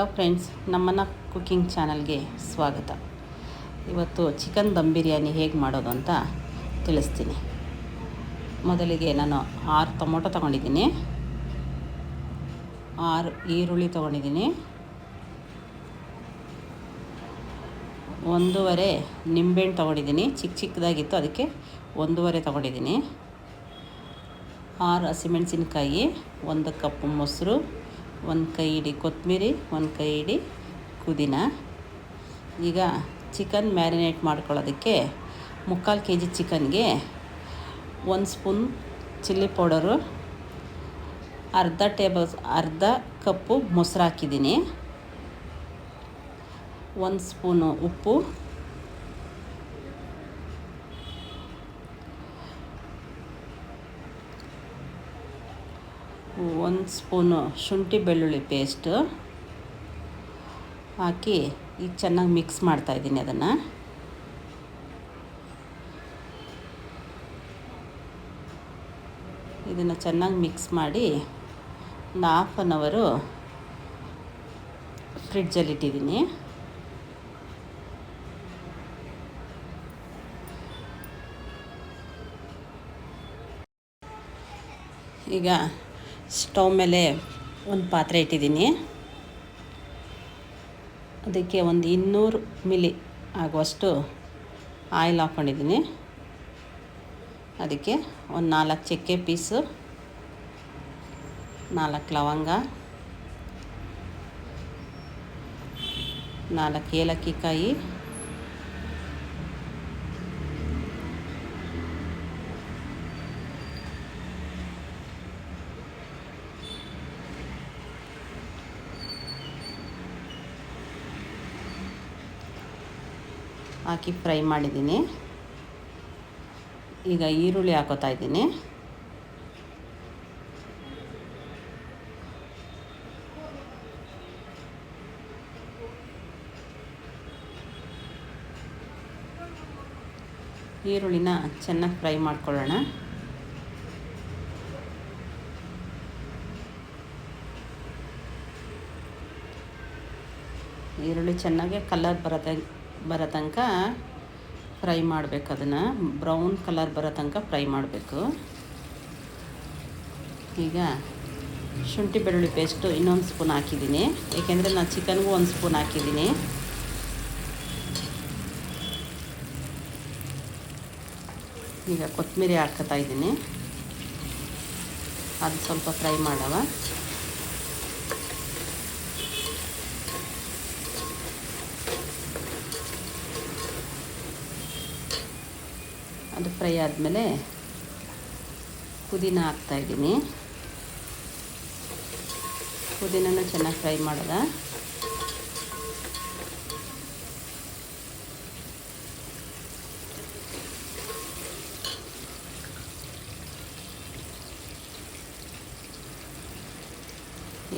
Hello friends, ನಮ್ಮನ್ನ cooking ಚಾನಲ್ಗೆ ಸ್ವಾಗತ. ಇವತ್ತು ಚಿಕನ್ ದಮ್ ಬಿರಿಯಾನಿ ಹೇಗೆ ಮಾಡೋದು ಅಂತ ತಿಳಿಸ್ತೀನಿ. ಮೊದಲಿಗೆ ನಾನು ಆರು ಟೊಮೊಟೊ ತೊಗೊಂಡಿದ್ದೀನಿ. ಆರು ಈರುಳ್ಳಿ ತೊಗೊಂಡಿದ್ದೀನಿ. ಒಂದೂವರೆ ನಿಂಬೆಹಣ್ಣು ತೊಗೊಂಡಿದ್ದೀನಿ. ಚಿಕ್ಕ ಚಿಕ್ಕದಾಗಿತ್ತು, ಅದಕ್ಕೆ ಒಂದೂವರೆ ತೊಗೊಂಡಿದ್ದೀನಿ. ಆರು ಹಸಿಮೆಣಸಿನ್ಕಾಯಿ, ಒಂದು ಕಪ್ ಮೊಸರು ಒಂದು ಕೈ ಹಿಡಿ ಕೊತ್ತಂಬರಿ, ಒಂದು ಕೈ ಹಿಡಿ ಪುದೀನ. ಈಗ ಚಿಕನ್ ಮ್ಯಾರಿನೇಟ್ ಮಾಡ್ಕೊಳ್ಳೋದಕ್ಕೆ ಮುಕ್ಕಾಲು ಕೆ ಜಿ ಚಿಕನ್ಗೆ ಒಂದು ಸ್ಪೂನ್ ಚಿಲ್ಲಿ ಪೌಡರು, ಅರ್ಧ ಟೇಬಲ್, ಅರ್ಧ ಕಪ್ಪು ಮೊಸರು ಹಾಕಿದ್ದೀನಿ. ಒಂದು ಸ್ಪೂನು ಉಪ್ಪು ಒಂದು ಸ್ಪೂನು ಶುಂಠಿ ಬೆಳ್ಳುಳ್ಳಿ ಪೇಸ್ಟು ಹಾಕಿ ಈಗ ಚೆನ್ನಾಗಿ ಮಿಕ್ಸ್ ಮಾಡ್ತಾಯಿದ್ದೀನಿ ಅದನ್ನು. ಇದನ್ನು ಚೆನ್ನಾಗಿ ಮಿಕ್ಸ್ ಮಾಡಿ ಒಂದು ಹಾಫ್ ಆನ್ ಅವರು ಫ್ರಿಡ್ಜಲ್ಲಿ ಇಟ್ಟಿದ್ದೀನಿ. ಈಗ ಸ್ಟವ್ ಮೇಲೆ ಒಂದು ಪಾತ್ರೆ ಇಟ್ಟಿದ್ದೀನಿ. ಅದಕ್ಕೆ ಒಂದು ಇನ್ನೂರು ಮಿಲಿ ಆಗುವಷ್ಟು ಆಯಿಲ್ ಹಾಕ್ಕೊಂಡಿದ್ದೀನಿ. ಅದಕ್ಕೆ ಒಂದು ನಾಲ್ಕು ಚಕ್ಕೆ ಪೀಸು, ನಾಲ್ಕು ಲವಂಗ, ನಾಲ್ಕು ಏಲಕ್ಕಿ ಕಾಯಿ ಹಾಕಿ ಫ್ರೈ ಮಾಡಿದ್ದೀನಿ. ಈಗ ಈರುಳ್ಳಿ ಹಾಕೋತಾ ಇದ್ದೀನಿ. ಈರುಳ್ಳಿನ ಚೆನ್ನಾಗಿ ಫ್ರೈ ಮಾಡ್ಕೊಳ್ಳೋಣ. ಈರುಳ್ಳಿ ಚೆನ್ನಾಗಿ ಕಲರ್ ಬರೋ ಬರೋ ತನಕ ಫ್ರೈ ಮಾಡಬೇಕು ಅದನ್ನು. ಬ್ರೌನ್ ಕಲರ್ ಬರೋ ತನಕ ಫ್ರೈ ಮಾಡಬೇಕು. ಈಗ ಶುಂಠಿ ಬೆಳ್ಳುಳ್ಳಿ ಪೇಸ್ಟು ಇನ್ನೊಂದು ಸ್ಪೂನ್ ಹಾಕಿದ್ದೀನಿ. ಏಕೆಂದರೆ ನಾನು ಚಿಕನ್ಗೂ ಒಂದು ಸ್ಪೂನ್ ಹಾಕಿದ್ದೀನಿ. ಈಗ ಕೊತ್ತಂಬರಿ ಹಾಕ್ಕೊತಾ ಇದ್ದೀನಿ. ಅದು ಸ್ವಲ್ಪ ಫ್ರೈ ಮಾಡವ ಅದು ಫ್ರೈ ಆದಮೇಲೆ ಪುದೀನ ಹಾಕ್ತಾಯಿದ್ದೀನಿ ಪುದೀನನೂ ಚೆನ್ನಾಗಿ ಫ್ರೈ ಮಾಡೋದ.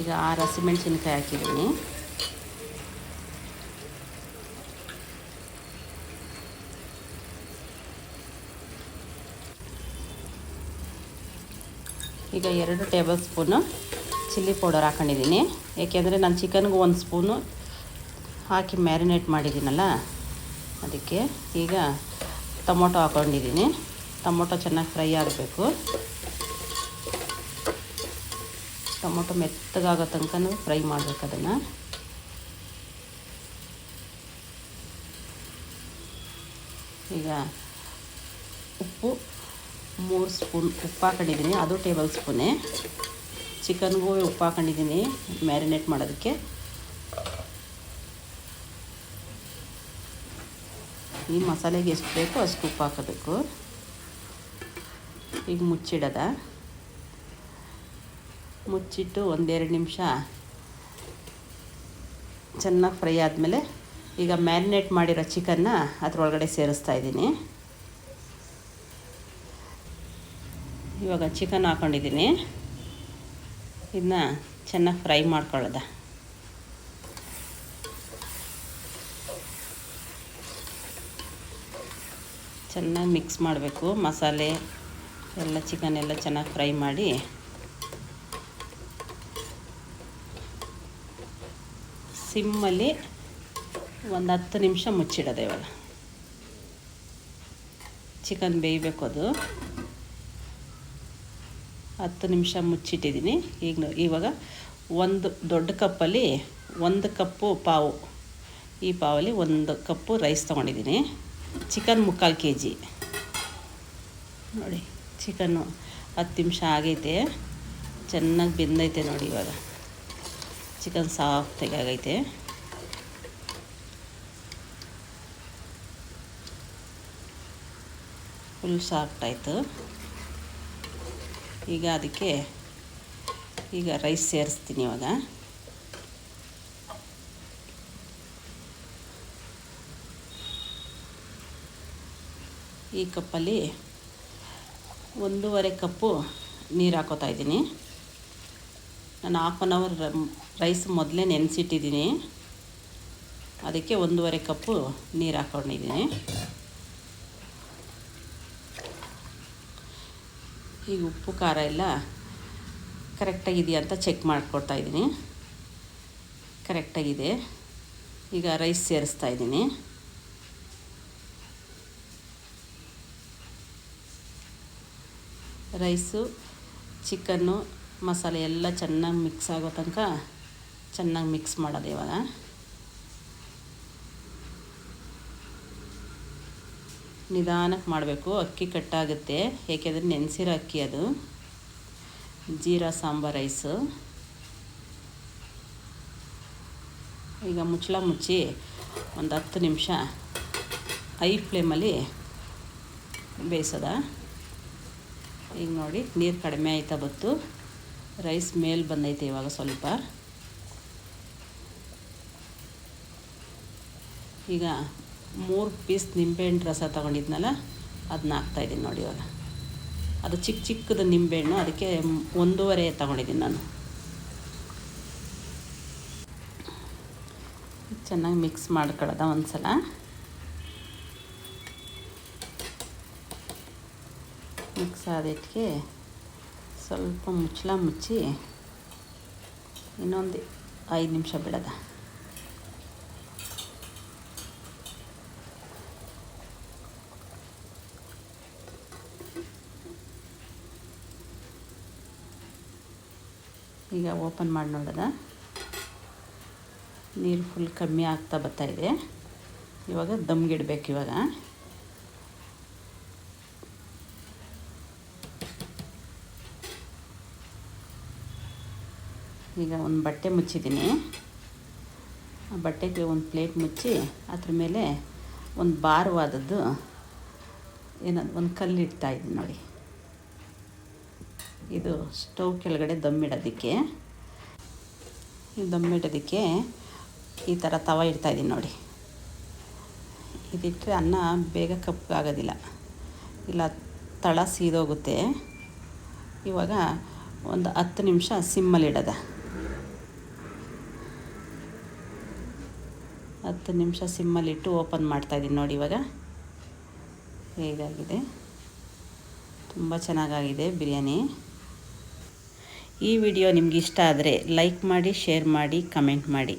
ಈಗ ಆರು ಹಸಿಮೆಣ್ಸಿನ್ಕಾಯಿ ಹಾಕಿದ್ದೀನಿ. ಈಗ ಎರಡು ಟೇಬಲ್ ಸ್ಪೂನು ಚಿಲ್ಲಿ ಪೌಡರ್ ಹಾಕೊಂಡಿದ್ದೀನಿ. ಏಕೆಂದರೆ ನಾನು ಚಿಕನ್ಗೂ ಒಂದು ಸ್ಪೂನು ಹಾಕಿ ಮ್ಯಾರಿನೇಟ್ ಮಾಡಿದ್ದೀನಲ್ಲ, ಅದಕ್ಕೆ ಈಗ ಟೊಮೊಟೊ ಹಾಕ್ಕೊಂಡಿದ್ದೀನಿ ಟೊಮೊಟೊ ಚೆನ್ನಾಗಿ ಫ್ರೈ ಆಗಬೇಕು. ಟೊಮೊಟೊ ಮೆತ್ತಗಾಗೋ ತನಕ ಫ್ರೈ ಮಾಡಬೇಕು ಅದನ್ನು. ಈಗ ಉಪ್ಪು ಮೂರು ಸ್ಪೂನ್ ಉಪ್ಪು ಹಾಕೊಂಡಿದ್ದೀನಿ. ಅದು ಟೇಬಲ್ ಸ್ಪೂನೇ. ಚಿಕನ್ಗೂ ಉಪ್ಪು ಹಾಕೊಂಡಿದ್ದೀನಿ. ಮ್ಯಾರಿನೇಟ್ ಮಾಡೋದಕ್ಕೆ. ಈ ಮಸಾಲೆಗೆ ಎಷ್ಟು ಬೇಕೋ ಅಷ್ಟು ಉಪ್ಪು ಹಾಕೋಬೇಕು. ಈಗ ಮುಚ್ಚಿಡದ. ಮುಚ್ಚಿಟ್ಟು ಒಂದೆರಡು ನಿಮಿಷ ಚೆನ್ನಾಗಿ ಫ್ರೈ ಆದಮೇಲೆ ಈಗ ಮ್ಯಾರಿನೇಟ್ ಮಾಡಿರೋ ಚಿಕನ್ನ ಅದರೊಳಗಡೆ ಸೇರಿಸ್ತಾ ಇದ್ದೀನಿ. ಇವಾಗ ಚಿಕನ್ ಹಾಕ್ಕೊಂಡಿದ್ದೀನಿ ಇದನ್ನ ಚೆನ್ನಾಗಿ ಫ್ರೈ ಮಾಡ್ಕೊಳ್ಳೋದ. ಚೆನ್ನಾಗಿ ಮಿಕ್ಸ್ ಮಾಡಬೇಕು. ಮಸಾಲೆ, ಎಲ್ಲ ಚಿಕನ್ ಎಲ್ಲ ಚೆನ್ನಾಗಿ ಫ್ರೈ ಮಾಡಿ. ಸಿಮ್ಮಲ್ಲಿ ಒಂದು ಹತ್ತು ನಿಮಿಷ ಮುಚ್ಚಿಡೋದು ಇವಾಗ. ಚಿಕನ್ ಬೇಯಬೇಕು ಅದು. ಹತ್ತು ನಿಮಿಷ ಮುಚ್ಚಿಟ್ಟಿದ್ದೀನಿ. ಈಗ ಇವಾಗ ಒಂದು ದೊಡ್ಡ ಕಪ್ಪಲ್ಲಿ ಒಂದು ಕಪ್ಪು ಪಾವು. ಈ ಪಾವಲ್ಲಿ ಒಂದು ಕಪ್ಪು ರೈಸ್ ತೊಗೊಂಡಿದ್ದೀನಿ. ಚಿಕನ್ ಮುಕ್ಕಾಲು ಕೆ ಜಿ ನೋಡಿ, ಚಿಕನ್ನು ಹತ್ತು ನಿಮಿಷ ಆಗೈತೆ. ಚೆನ್ನಾಗಿ ಬೆಂದೈತೆ ನೋಡಿ ಇವಾಗ. ಚಿಕನ್ ಸಾಫ್ಟಾಗಿ ಆಗೈತೆ. ಫುಲ್ ಸಾಫ್ಟ್ ಆಯಿತು. ಈಗ ಅದಕ್ಕೆ ಈಗ ರೈಸ್ ಸೇರಿಸ್ತೀನಿ ಇವಾಗ. ಈ ಕಪ್ಪಲ್ಲಿ ಒಂದೂವರೆ ಕಪ್ಪು ನೀರು ಹಾಕೋತಾ ಇದ್ದೀನಿ. ನಾನು ಹಾಫ್ ಆನ್ ಅವರ್ ರೈಸ್ ಮೊದಲೇ ನೆನೆಸಿಟ್ಟಿದ್ದೀನಿ. ಅದಕ್ಕೆ ಒಂದೂವರೆ ಕಪ್ಪು ನೀರು ಹಾಕ್ಕೊಂಡಿದ್ದೀನಿ. ಈಗ ಉಪ್ಪು, ಖಾರ ಎಲ್ಲ ಕರೆಕ್ಟಾಗಿದೆಯಾ ಅಂತ ಚೆಕ್ ಮಾಡಿಕೊಡ್ತಾ ಇದ್ದೀನಿ. ಕರೆಕ್ಟಾಗಿದೆ ಈಗ ರೈಸ್ ಸೇರಿಸ್ತಾ ಇದ್ದೀನಿ. ರೈಸು ಚಿಕನ್ನು ಮಸಾಲೆ ಎಲ್ಲ ಚೆನ್ನಾಗಿ ಮಿಕ್ಸ್ ಆಗೋ ತನಕ ಚೆನ್ನಾಗಿ ಮಿಕ್ಸ್ ಮಾಡೋದು ಇವಾಗ. ನಿಧಾನಕ್ಕೆ ಮಾಡಬೇಕು. ಅಕ್ಕಿ ಕಟ್ಟಾಗುತ್ತೆ. ಏಕೆಂದರೆ ನೆನೆಸಿರೋ ಅಕ್ಕಿ ಅದು. ಜೀರಾ ಸಾಂಬಾರ್ ರೈಸು. ಈಗ ಮುಚ್ಚಳ ಮುಚ್ಚಿ ಒಂದು ಹತ್ತು ನಿಮಿಷ ಐ ಫ್ಲೇಮಲ್ಲಿ ಬೇಯಿಸೋದ. ಈಗ ನೋಡಿ, ನೀರು ಕಡಿಮೆ ಆಯ್ತಾ ಬತ್ತು ರೈಸ್ ಮೇಲೆ ಬಂದೈತೆ ಇವಾಗ ಸ್ವಲ್ಪ. ಈಗ ಮೂರು ಪೀಸ್ ನಿಂಬೆಹಣ್ಣು ರಸ ತೊಗೊಂಡಿದ್ನಲ್ಲ ಅದನ್ನ ಹಾಕ್ತಾಯಿದ್ದೀನಿ ನೋಡಿ ಇವಾಗ. ಅದು ಚಿಕ್ಕ ಚಿಕ್ಕದು ನಿಂಬೆಹಣ್ಣು ಅದಕ್ಕೆ ಒಂದೂವರೆ ತೊಗೊಂಡಿದ್ದೀನಿ ನಾನು. ಚೆನ್ನಾಗಿ ಮಿಕ್ಸ್ ಮಾಡ್ಕೊಳ್ಳೋದ ಒಂದು ಸಲ ಮಿಕ್ಸ್ ಆದಿಟ್ಟಿಗೆ ಸ್ವಲ್ಪ ಮುಚ್ಚಳ ಮುಚ್ಚಿ ಇನ್ನೊಂದು ಐದು ನಿಮಿಷ ಬಿಡೋದ. ಈಗ ಓಪನ್ ಮಾಡಿ ನೋಡೋದ ನೀರು ಫುಲ್ ಕಮ್ಮಿ ಆಗ್ತಾ ಬರ್ತಾಯಿದೆ ಇವಾಗ ದಮ್ಗಿಡ್ಬೇಕು ಇವಾಗ. ಈಗ ಒಂದು ಬಟ್ಟೆ ಮುಚ್ಚಿದ್ದೀನಿ. ಆ ಬಟ್ಟೆಗೆ ಒಂದು ಪ್ಲೇಟ್ ಮುಚ್ಚಿ ಅದ್ರ ಮೇಲೆ ಒಂದು ಭಾರವಾದದ್ದು ಏನದು ಒಂದು ಕಲ್ಲು ಇಡ್ತಾ ಇದ್ದೀನಿ ನೋಡಿ. ಇದು ಸ್ಟವ್ ಕೆಳಗಡೆ ದಮ್ಮಿಡೋದಕ್ಕೆ. ದಮ್ಮಿಡೋದಕ್ಕೆ ಈ ಥರ ತವ ಇಡ್ತಾಯಿದ್ದೀನಿ ನೋಡಿ. ಇದಿಟ್ಟರೆ ಅನ್ನ ಬೇಗ ಕಪ್ಪಗಾಗೋದಿಲ್ಲ ಇಲ್ಲ ತಳ ಸೀದೋಗುತ್ತೆ. ಇವಾಗ ಒಂದು ಹತ್ತು ನಿಮಿಷ ಸಿಮ್ಮಲ್ಲಿಡೋದ ಹತ್ತು ನಿಮಿಷ ಸಿಮ್ಮಲ್ಲಿಟ್ಟು ಓಪನ್ ಮಾಡ್ತಾಯಿದ್ದೀನಿ ನೋಡಿ ಇವಾಗ. ಹೇಗಾಗಿದೆ? ತುಂಬ ಚೆನ್ನಾಗಾಗಿದೆ ಬಿರಿಯಾನಿ. ಈ ವಿಡಿಯೋ ನಿಮ್ಗೆ ಇಷ್ಟ ಆದರೆ ಲೈಕ್ ಮಾಡಿ ಶೇರ್ ಮಾಡಿ ಕಮೆಂಟ್ ಮಾಡಿ.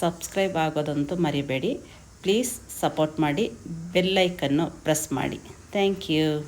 ಸಬ್ಸ್ಕ್ರೈಬ್ ಆಗೋದಂತೂ ಮರಿಬೇಡಿ. ಪ್ಲೀಸ್ ಸಪೋರ್ಟ್ ಮಾಡಿ. ಬೆಲ್ಲೈಕನ್ನು ಪ್ರೆಸ್ ಮಾಡಿ. Thank you